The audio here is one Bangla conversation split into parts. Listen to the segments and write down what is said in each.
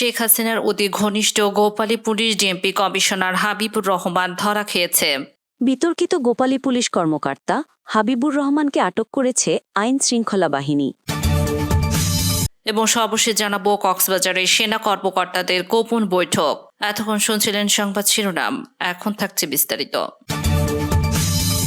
শেখ হাসিনার অতি ঘনিষ্ঠ Gopali police DMP commissioner Habibur Rahman ধরা খেয়েছে। বিতর্কিত গোপালী পুলিশ কর্মকর্তা হাবিবুর রহমানকে আটক করেছে আইন শৃঙ্খলা বাহিনী। এবং সর্বশেষ জানাব কক্সবাজারের সেনা কর্মকর্তাদের গোপন বৈঠক। এতক্ষণ শুনছিলেন সংবাদ শিরোনাম এখন থাকছে বিস্তারিত।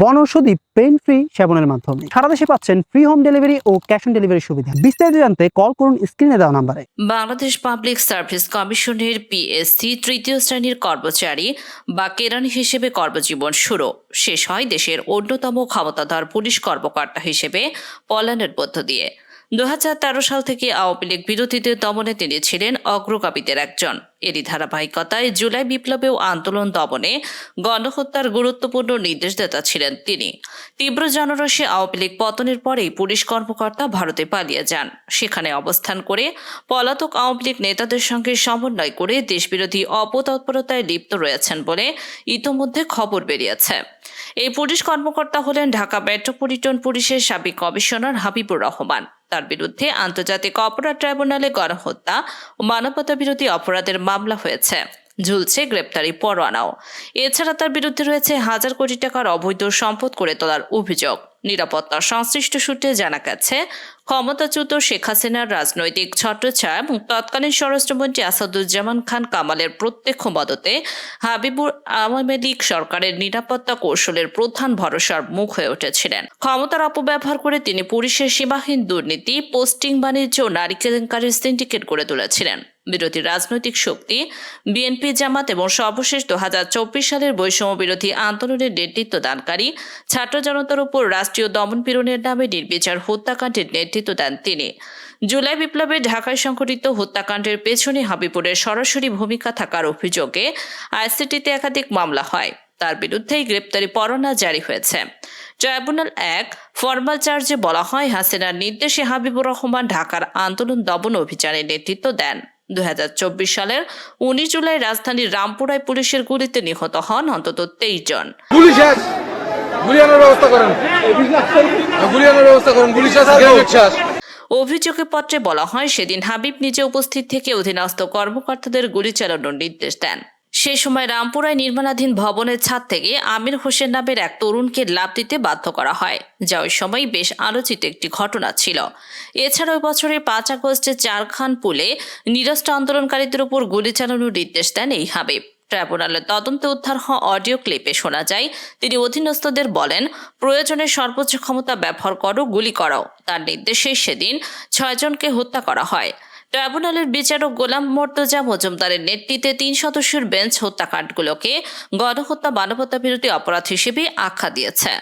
বনৌষধি পেন ফ্রি সেবনের মাধ্যমে। সারা দেশে পাচ্ছেন ফ্রি হোম ডেলিভারি ও ক্যাশ অন ডেলিভারি সুবিধা। বিস্তারিত জানতে কল করুন স্ক্রিনে দেওয়া নাম্বারে। বাংলাদেশ পাবলিক সার্ভিস কমিশনের পিএসসি তৃতীয় শ্রেণির কর্মচারী বা কেরানি হিসেবে কর্মজীবন শুরু। শেষ হয় দেশের অন্যতম ক্ষমতাধর পুলিশ কর্মকর্তা হিসেবে পলায়নের মধ্য দিয়ে। দু হাজার তেরো সাল থেকে আওয়ামী লীগ বিরোধীদের দমনে তিনি ছিলেন অগ্রগামীদের একজন। এরই ধারাবাহিকতায় জুলাই বিপ্লবে ও আন্দোলন দমনে গণহত্যার গুরুত্বপূর্ণ নির্দেশদাতা ছিলেন তিনি। তীব্র জনরসে আওয়ামী লীগ পতনের পরেই পুলিশ কর্মকর্তা ভারতে পালিয়ে যান। সেখানে অবস্থান করে পলাতক আওয়ামী লীগ নেতাদের সঙ্গে সমন্বয় করে দেশবিরোধী অপতৎপরতায় লিপ্ত রয়েছেন বলে ইতোমধ্যে খবর বেরিয়েছে। এই পুলিশ কর্মকর্তা হলেন ঢাকা মেট্রোপলিটন পুলিশের সাবেক কমিশনার হাবিবুর রহমান। তার বিরুদ্ধে আন্তর্জাতিক অপরাধ ট্রাইব্যুনালে গণহত্যা ও মানবতা বিরোধী অপরাধের মামলা হয়েছে। ঝুলছে গ্রেপ্তারি পরোয়ানাও। এছাড়া তার বিরুদ্ধে রয়েছে হাজার কোটি টাকার অবৈধ সম্পদ করে তোলার অভিযোগ। নিরাপত্তা সংশ্লিষ্ট সূত্রে জানা গেছে, ক্ষমতাচ্যুত শেখ হাসিনার রাজনৈতিক ছত্রছায়া এবং তৎকালীন স্বরাষ্ট্রমন্ত্রী আসাদুজ্জামান খান কামালের প্রত্যক্ষ মদতে হাবিবুর আওয়ামী লীগ সরকারের নিরাপত্তা কৌশলের প্রধান ভরসার মুখ হয়ে উঠেছিলেন। ক্ষমতার অপব্যবহার করে তিনি পুলিশের সীমাহীন দুর্নীতি, পোস্টিং বাণিজ্য নারী কেলেঙ্কারির সিন্ডিকেট গড়ে তুলেছিলেন। বিরোধী রাজনৈতিক শক্তি, বিএনপি জামাত এবং সর্বশেষ দু হাজার চব্বিশ সালের বৈষম্য বিরোধী আন্দোলনের নেতৃত্ব দানকারী, ছাত্র জনতার উপর রাষ্ট্রীয় দমনপীড়নের নামে নির্বিচার হত্যাকাণ্ডের নেতৃত্ব দেন তিনি। জুলাই বিপ্লবে ঢাকায় সংঘটিত হত্যাকাণ্ডের পেছনে হাবিপুরের সরাসরি ভূমিকা থাকার অভিযোগে আইসিটিতে একাধিক মামলা হয়। তার বিরুদ্ধেই গ্রেপ্তারি পরোয়ানা জারি হয়েছে। ট্রাইব্যুনাল এক, ফর্মাল চার্জে বলা হয়, হাসিনার নির্দেশে হাবিবুর রহমান ঢাকার আন্দোলন দমন অভিযানের নেতৃত্ব দেন। দুই সালের উনিশ জুলাই রাজধানীর রামপুরায় পুলিশের গুলিতে নিহত হন অন্তত তেইশ জন। ব্যবস্থা করেন। করেন। অভিযোগের পত্রে বলা হয় সেদিন হাবিব নিজে উপস্থিত থেকে অধীনস্থ কর্মকর্তাদের গুলি চালানোর নির্দেশ দেন। সে সময় রামপুরায় নির্মাণাধীন ভবনের ছাদ থেকে আমির হোসেন নামের এক তরুণকে লাভ দিতে বাধ্য করা হয়, যা ওই সময় বেশ আলোচিত একটি ঘটনা ছিল। এছাড়া ওই বছরের পাঁচ আগস্টে চারখান পুলে নিরস্ত্র আন্দোলনকারীদের উপর গুলি চালানোর নির্দেশ দেন এই হাবিব। ট্রাইব্যুনালের তদন্তে উদ্ধার হওয়া অডিও ক্লিপে শোনা যায়, তিনি অধীনস্থদের বলেন, প্রয়োজনে সর্বোচ্চ ক্ষমতা ব্যবহার করো, গুলি করাও। তার নির্দেশে সেদিন ছয়জনকে হত্যা করা হয়। ট্রাইব্যুনালের বিচারক গোলাম মর্তজা মজুমদারের নেতৃত্বে তিন সদস্যের বেঞ্চ হত্যাকাণ্ডগুলোকে গণহত্যা মানবতা বিরোধী অপরাধ হিসেবে আখ্যা দিয়েছে।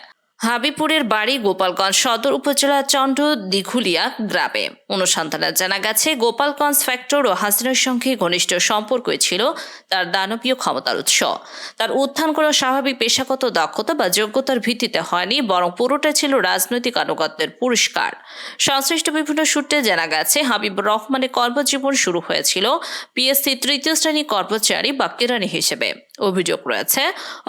হাবিপুরের বাড়ি গোপালগঞ্জ সদর উপজেলা চন্ড দিঘুলিয়া গ্রামে। অনুসন্ধানে জানা গেছে, গোপালগঞ্জ ফ্যাক্টর ও হাসিনার সঙ্গে ঘনিষ্ঠ সম্পর্কই ছিল তার দানবীয় ক্ষমতার উৎস। তার উত্থান কোনো স্বাভাবিক পেশাগত দক্ষতা বা যোগ্যতার ভিত্তিতে হয়নি, বরং পুরোটা ছিল রাজনৈতিক আনুগত্যের পুরস্কার। সংশ্লিষ্ট বিভিন্ন সূত্রে জানা গেছে হাবিবুর রহমানের কর্মজীবন শুরু হয়েছিল পিএসসি তৃতীয় শ্রেণি কর্মচারী বা কেরানি হিসেবে। অভিযোগ রয়েছে।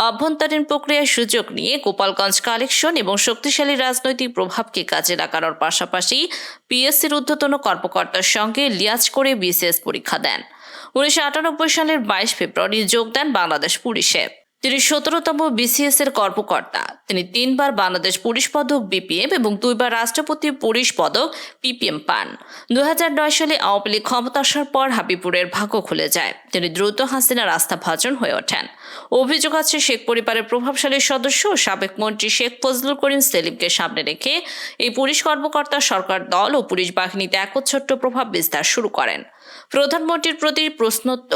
অভ্যন্তরীণ প্রক্রিয়ার সুযোগ নিয়ে গোপালগঞ্জ কালেকশন এবং শক্তিশালী রাজনৈতিক প্রভাবকে কাজে লাগানোর পাশাপাশি পিএসসির ঊর্ধ্বতন কর্মকর্তার সঙ্গে লিয়াজ করে বিসিএস পরীক্ষা দেন। উনিশশো আটানব্বই সালের বাইশ ফেব্রুয়ারি যোগ দেন বাংলাদেশ পুলিশে। তিনি সতেরোতম বিসিএস এর কর্মকর্তা। তিনি তিনবার বাংলাদেশ পুলিশ পদক বিপিএম এবং দুইবার রাষ্ট্রপতি পুলিশ পদক পিপিএম পান। দু সালে আওয়ামী লীগ ক্ষমতা আসার পর হাবিপুরের ভাগ্য খুলে যায়। তিনি দ্রুত হাসিনার ভাজন হয়ে ওঠেন। অভিযোগ আছে, শেখ পরিবারের প্রভাবশালী সদস্য ও সাবেক মন্ত্রী শেখ ফজলুল করিম সেলিমকে সামনে রেখে এই পুলিশ কর্মকর্তা সরকার দল ও পুলিশ বাহিনীতে একচ্ছত্র প্রভাব বিস্তার শুরু করেন। প্রধানমন্ত্রীর প্রতি প্রশ্নোত্ত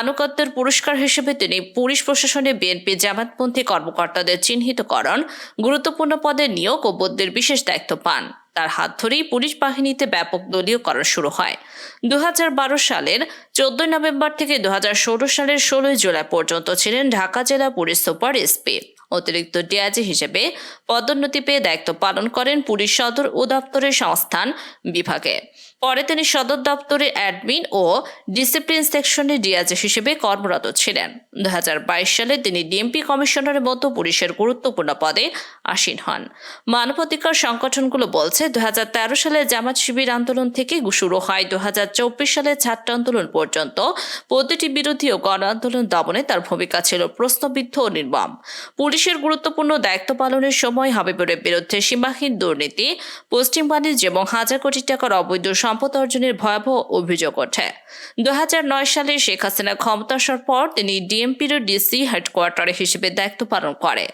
আনুগত্যের পুরস্কার হিসেবে তিনি পুলিশ প্রশাসনে বিএনপি জামাতপন্থী কর্মকর্তাদের চিহ্নিতকরণ, গুরুত্বপূর্ণ পদে নিয়োগ ও বদ্যের বিশেষ দায়িত্ব পান। তার হাত ধরেই পুলিশ বাহিনীতে ব্যাপক দলীয়করণ শুরু হয়। দু হাজার বারো সালের চোদ্দই নভেম্বর থেকে দু হাজার ষোলো সালের ষোলোই জুলাই পর্যন্ত ছিলেন ঢাকা জেলা পুলিশ সুপার এসপি। অতিরিক্ত ডিআইজি হিসেবে পদোন্নতি পেয়ে দায়িত্ব পালন করেন পুলিশ সদর ও দপ্তরের সংস্থান বিভাগে। পরে তিনি সদর দপ্তরে অ্যাডমিন ও ডিসিপ্লিন সেকশনে ডিআইজি হিসেবে কর্মরত ছিলেন। দু হাজার বাইশ সালে তিনি ডিএমপি কমিশনারের মতো পুলিশের গুরুত্বপূর্ণ পদে আসীন হন। মানবাধিকার সংগঠনগুলো বলছে দু হাজার তেরো সালে জামাত শিবির আন্দোলন থেকে শুরু হয়। দু সালে ছাত্র আন্দোলন পর্যন্ত প্রতিটি বিরোধী ও গণ আন্দোলন দমনে তার ভূমিকা ছিল প্রশ্নবিদ্ধ ও নির্মম। পুলিশের গুরুত্বপূর্ণ দায়িত্ব পালনের সময় হাবিবুরের বিরুদ্ধে সীমাহীন দুর্নীতি, পশ্চিম বাণিজ্য এবং হাজার কোটি টাকার অবৈধ সম্পদ অর্জনের ভয়াবহ অভিযোগ ওঠে। দু হাজার নয় সালে শেখ হাসিনা ক্ষমতা আসার পর তিনি ডিএমপির ডিসি হেডকোয়ার্টার হিসেবে দায়িত্ব পালন করে।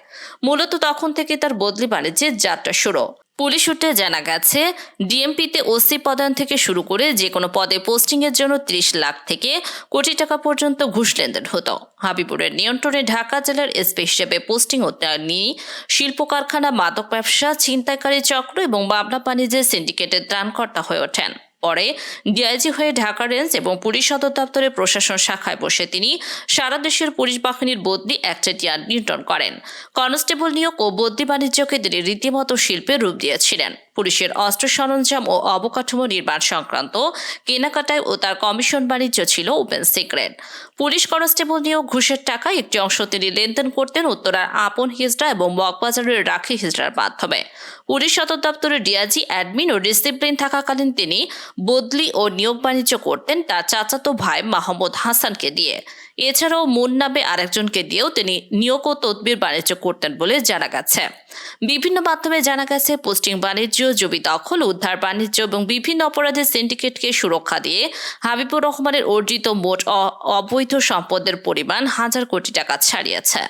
মূলত তখন থেকে তার বদলি বাণিজ্যের যাত্রা শুরু। পুলিশ সূত্রে জানা গেছে, ডিএমপিতে ওসি পদায়ন থেকে শুরু করে যে কোনো পদে পোস্টিংয়ের জন্য ত্রিশ লাখ থেকে কোটি টাকা পর্যন্ত ঘুষ লেনদেন হতো। হাবিবুরের নিয়ন্ত্রণে ঢাকা জেলার এসপি হিসেবে পোস্টিং নিয়ে শিল্প কারখানা মাদক ব্যবসা, ছিনতাইকারী চক্র এবং মামলা বাণিজ্যের সিন্ডিকেটের ত্রাণকর্তা হয়ে ওঠেন। পরে ডিআইজি হয়ে ঢাকা রেঞ্জ এবং পুলিশ সদর দপ্তরের প্রশাসন শাখায় বসে তিনি সারা দেশের পুলিশ বাহিনীর বদলি একচেটিয়া নিয়ন্ত্রণ করেন। কনস্টেবল নিয়োগ ও বদলি বাণিজ্যকে তিনি রীতিমতো শিল্পে রূপ দিয়েছিলেন। পুলিশের অস্ত্র সরঞ্জাম ও অবকাঠামো নির্মাণ সংক্রান্ত কেনাকাটায় ও তার কমিশন বাণিজ্য ছিল ওপেন সিক্রেট। পুলিশ কনস্টেবল নিয়োগ ঘুষের টাকা একটি অংশ তিনি লেনদেন করতেন উত্তরার আপন হিজড়া এবং মগবাজারের রাখি হিজড়ার মাধ্যমে। পুলিশ সদর দপ্তরের ডিআইজি, অ্যাডমিন ও ডিসিপ্লিন থাকাকালীন তিনি বদলি ও নিয়োগ বাণিজ্য করতেন তার চাচাতো ভাই মাহমুদ হাসানকে দিয়ে। এছাড়াও মুন নামে আরেকজনকে দিয়েও তিনি নিয়োগ ও তদবির বাণিজ্য করতেন বলে জানা গেছে। বিভিন্ন মাধ্যমে জানা গেছে, পোস্টিং বাণিজ্য, জমি দখল, উদ্ধার বাণিজ্য এবং বিভিন্ন অপরাধের সিন্ডিকেটকে সুরক্ষা দিয়ে হাবিবুর রহমানের অর্জিত মোট অবৈধ সম্পদের পরিমাণ হাজার কোটি টাকা ছাড়িয়েছে।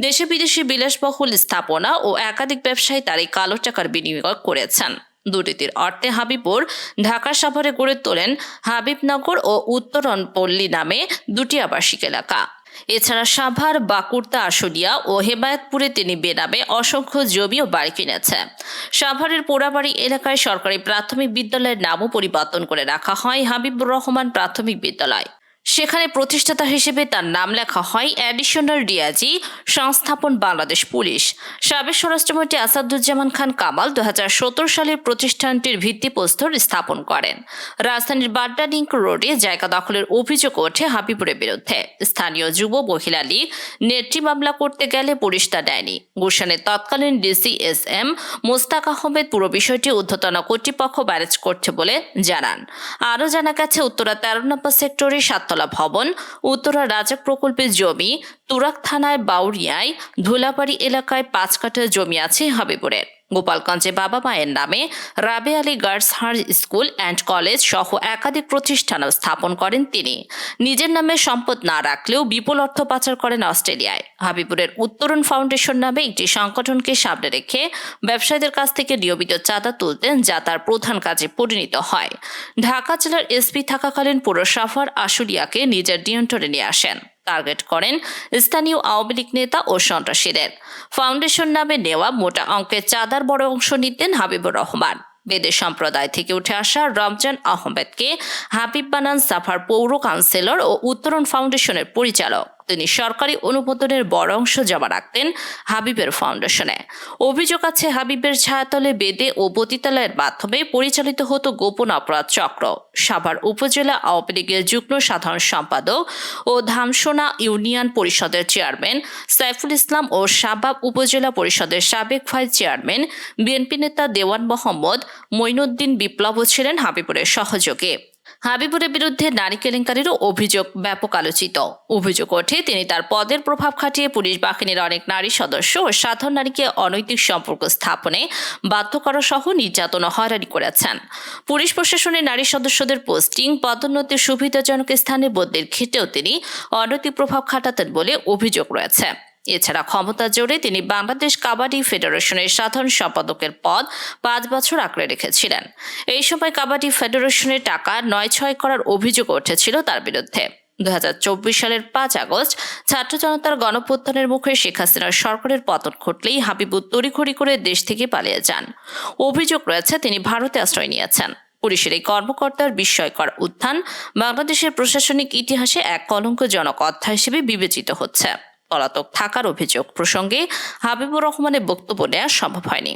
দেশে বিদেশে বিলাসবহুল স্থাপনা ও একাধিক ব্যবসায়ী তার এই কালো টাকার বিনিয়োগ করেছেন। দুর্নীতির অর্থে হাবিবুর ঢাকা শহরে গড়ে তোলেন হাবিবনগর ও উত্তরণপল্লী নামে দুটি আবাসিক এলাকা। এছাড়া সাভার বাকুর্তা আশুলিয়া ও হেমায়তপুরে তিনি বেনামে অসংখ্য জমি ও বাড়ি কিনেছে। সাভারের পোড়াবাড়ি এলাকায় সরকারি প্রাথমিক বিদ্যালয়ের নামও পরিবর্তন করে রাখা হয় হাবিবুর রহমান প্রাথমিক বিদ্যালয়। সেখানে প্রতিষ্ঠাতা হিসেবে তার নাম লেখা হয় অ্যাডিশনাল ডিআইজি, সংস্থাপন বাংলাদেশ পুলিশ। সাবেক স্বরাষ্ট্রমন্ত্রী আসাদুজ্জামান খান কামাল দু সালে প্রতিষ্ঠানটির ভিত্তিপ্রস্তর স্থাপন করেন। রাজধানীর বাড্ডা লিঙ্ক রোডে জায়গা দখলের অভিযোগ ওঠে হাবিবুরের বিরুদ্ধে। স্থানীয় যুব মহিলা লীগ নেত্রী মামলা করতে গেলে পুলিশ তা দেয়নি। গুলশানের তৎকালীন DC S M Mostaq Ahmed পুরো বিষয়টি ঊর্ধ্বতন কর্তৃপক্ষ ব্যারেজ করছে বলে জানান। আরও জানা গেছে, উত্তরা তেরো নম্বর সেক্টরে সাততলা ভবন, উত্তরা রাজাক প্রকল্পের জমি তুরাক থানায় বাউরিয়ায় ধুলাপাড়ি এলাকায় পাঁচ কাঠা জমি আছে হাবিবুরের গোপালগঞ্জে বাবা মায়ের নামে Rabe Ali girls high school and college সহ একাধিক প্রতিষ্ঠানও স্থাপন করেন তিনি। নিজের নামে সম্পদ না রাখলেও বিপুল অর্থ পাচার করেন অস্ট্রেলিয়ায়। হাবিবুরের উত্তরণ ফাউন্ডেশন নামে একটি সংগঠনকে সামনে রেখে ব্যবসায়ীদের কাছ থেকে নিয়মিত চাঁদা তুলতেন যা তার প্রধান কাজে পরিণত হয়। ঢাকা জেলার এসপি থাকাকালীন পুরসভার আশুলিয়াকে নিজের নিয়ন্ত্রণে নিয়ে আসেন। টার্গেট করেন স্থানীয় আওয়ামী লীগ নেতা ও সন্ত্রাসীদের। ফাউন্ডেশন নামে নেওয়া মোটা অঙ্কের চাঁদার বড় অংশ নিতেন হাবিবুর রহমান। বেদে সম্প্রদায় থেকে উঠে আসা রমজান আহমেদকে হাবিব বানান সাফার পৌর কাউন্সিলর ও উত্তরণ ফাউন্ডেশনের পরিচালক। তিনি সরকারি অনুমোদনের বড় অংশ জমা রাখতেন হাবিবের ফাউন্ডেশনে। অভিযোগ আছে হাবিবের ছায়াতলে বেদে ও বতিতালয়ের মাধ্যমে পরিচালিত হতো গোপন অপরাধ চক্র। সাভার উপজেলা আওয়ামী লীগের যুগ্ম সাধারণ সম্পাদক ও ধামসোনা ইউনিয়ন পরিষদের চেয়ারম্যান সাইফুল ইসলাম ও সাবাব উপজেলা পরিষদের সাবেক ভাইস চেয়ারম্যান বিএনপি নেতা দেওয়ান মোহাম্মদ মঈনুদ্দিন বিপ্লবও ছিলেন হাবিবুরের সহযোগী। হাবিবুরের বিরুদ্ধে নারী কেলেঙ্কারিরও অভিযোগ ব্যাপক আলোচিত। অভিযোগ ওঠে, তিনি তার পদের প্রভাব খাটিয়ে পুলিশ বাহিনীর অনেক নারী সদস্য ও সাধারণ নারীকে অনৈতিক সম্পর্ক স্থাপনে বাধ্য করা সহ নির্যাতন হয়রানি করেছেন। পুলিশ প্রশাসনের নারী সদস্যদের পোস্টিং পদোন্নতির সুবিধাজনক স্থানে বদলির ক্ষেত্রেও তিনি অনৈতিক প্রভাব খাটাতেন বলে অভিযোগ রয়েছে। এছাড়া ক্ষমতা জোরে তিনি বাংলাদেশ কাবাডি ফেডারেশনের সাধারণ সম্পাদকের পদ পাঁচ বছর আঁকড়ে রেখেছিলেন। এই সময় কাবাডি ফেডারেশনের টাকা নয় ছয় করার অভিযোগ উঠেছিল তার বিরুদ্ধে। দু হাজার চব্বিশ সালের পাঁচ আগস্ট ছাত্র জনতার গণপ্রত্যানের মুখে শেখ হাসিনার সরকারের পতন ঘটলেই হাবিবুর তড়িঘড়ি করে দেশ থেকে পালিয়ে যান। অভিযোগ রয়েছে, তিনি ভারতে আশ্রয় নিয়েছেন। পুলিশের এই কর্মকর্তার বিস্ময়কর উত্থান বাংলাদেশের প্রশাসনিক ইতিহাসে এক কলঙ্কজনক অধ্যায় হিসেবে বিবেচিত হচ্ছে। পলাতক থাকার অভিযোগ প্রসঙ্গে হাবিবুর রহমানের বক্তব্য নেওয়া সম্ভব হয়নি।